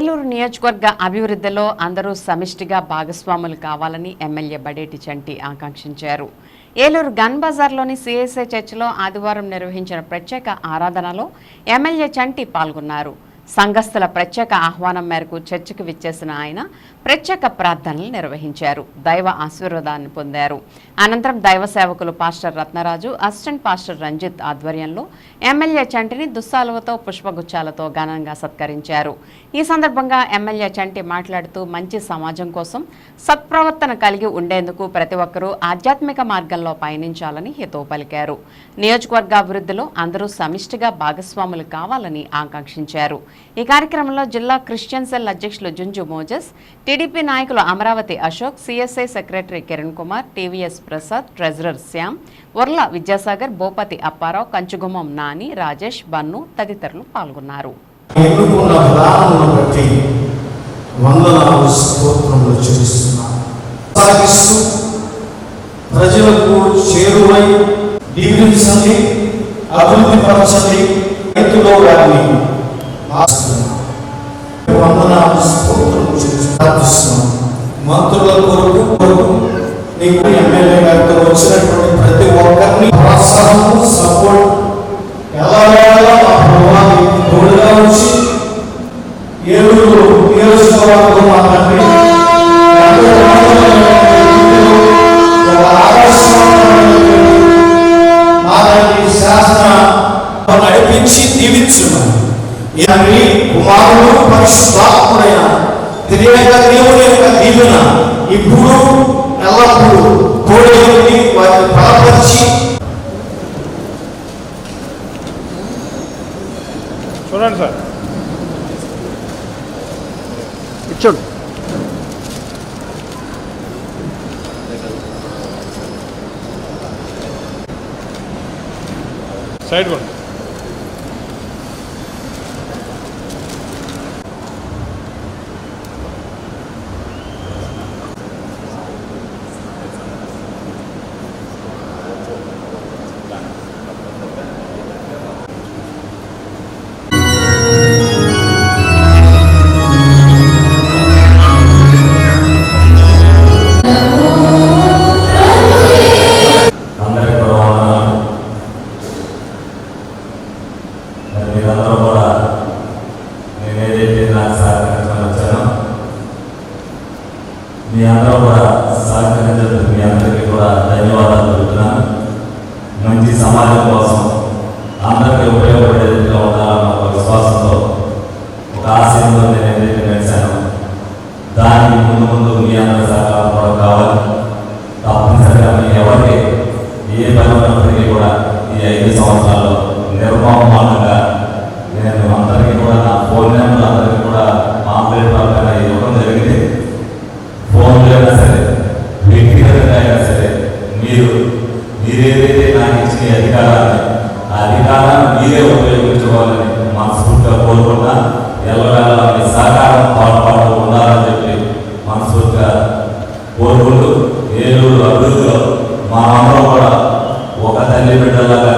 ఏలూరు నియోజకవర్గ అభివృద్ధిలో అందరూ సమిష్టిగా భాగస్వాములు కావాలని ఎమ్మెల్యే బడేటి చంటి ఆకాంక్షించారు. ఏలూరు గన్ బజార్లోని సిఎస్ఐ చర్చిలో ఆదివారం నిర్వహించిన ప్రత్యేక ఆరాధనలో ఎమ్మెల్యే చంటి పాల్గొన్నారు. సంఘస్థుల ప్రత్యేక ఆహ్వానం మేరకు చర్చకు విచ్చేసిన ఆయన ప్రత్యేక ప్రార్థనలు నిర్వహించారు. దైవ ఆశీర్వాదాన్ని పొందారు. అనంతరం దైవ సేవకులు pastor Ratnaraju assistant pastor Ranjith ఆధ్వర్యంలో ఎమ్మెల్యే చంటిని దుస్సాలువతో పుష్పగుచ్చాలతో ఘనంగా సత్కరించారు. ఈ సందర్భంగా ఎమ్మెల్యే చంటి మాట్లాడుతూ మంచి సమాజం కోసం సత్ప్రవర్తన కలిగి ఉండేందుకు ప్రతి ఒక్కరూ ఆధ్యాత్మిక మార్గంలో పయనించాలని హితవు పలికారు. నియోజకవర్గ అభివృద్ధిలో అందరూ సమిష్టిగా భాగస్వాములు కావాలని ఆకాంక్షించారు. ఈ కార్యక్రమంలో జిల్లా క్రిస్టియన్ సెల్ అధ్యక్షులు జుంజు మోజస్ టీడీపీ నాయకులు Amaravati Ashok CSI secretary Kiran Kumar TVS Prasad treasurer Shyam Urla Vidyasagar Bhupathi Apparao కంచుగుమం నాని రాజేష్ బన్ను తదితరులు పాల్గొన్నారు. ప్రజలకు చేరువై దీవించండి అభివృద్ధి పరచండి రైతులో కానీ వందనాలు స్తోత్రములు చెల్లిస్తూ మంత్రుల కొరకు కొరకు నీకు ఎమ్మెల్యే గారితో వచ్చినటువంటి ప్రతి ఒక్కరిని ప్రోత్సాహం కుమారుడు పరిశుద్ధాత్ముడైన తెలియక దేవుని యొక్క దీవెన ఇప్పుడు ఎల్లప్పుడూ తోడేది వారిని బలపరిచి చూడండి సార్. ఇచ్చాడు. సైడ్ కొండి. మీరందరూ కూడా నేను ఏదైతే నాకు సహకరించమని వచ్చానో మీ అందరూ కూడా సహకరించినందుకు మీ అందరికీ కూడా ధన్యవాదాలు చెబుతున్నాను. మంచి సమాజం కోసం అందరికీ ఉపయోగపడే రీతిలో ఉండాలన్న ఒక విశ్వాసంతో ఒక ఆశయంతో నేను ఏదైతే నడిచానో దానికి ముందు ముందు మీ అందరి సహకారం కూడా కావాలి. తప్పనిసరిగా మీ ఎవరికి ఏ పని ఉన్నప్పటికీ కూడా ఈ ఐదు సంవత్సరాల్లో నిర్మమానంగా నేను అందరికీ కూడా నా ఫోన్ నెంబర్ అందరికీ కూడా ఆన్లైన్ పరంగా ఇవ్వడం జరిగింది ఫోన్ అయినా సరే వ్యక్తిగతంగా అయినా సరే మీరు మీరేదైతే నాకు ఇచ్చిన అధికారాన్ని ఆ మీరే ఉపయోగించుకోవాలని మనస్ఫూర్తిగా కోరుకుంటా ఎల్లవేళ మీ సహకారం పాల్పాటు ఉండాలని చెప్పి మనస్ఫూర్తిగా కోరుకుంటూ ఏలూరు అభివృద్ధిలో మా అందరం కూడా ఒక తల్లి బిడ్డలాగా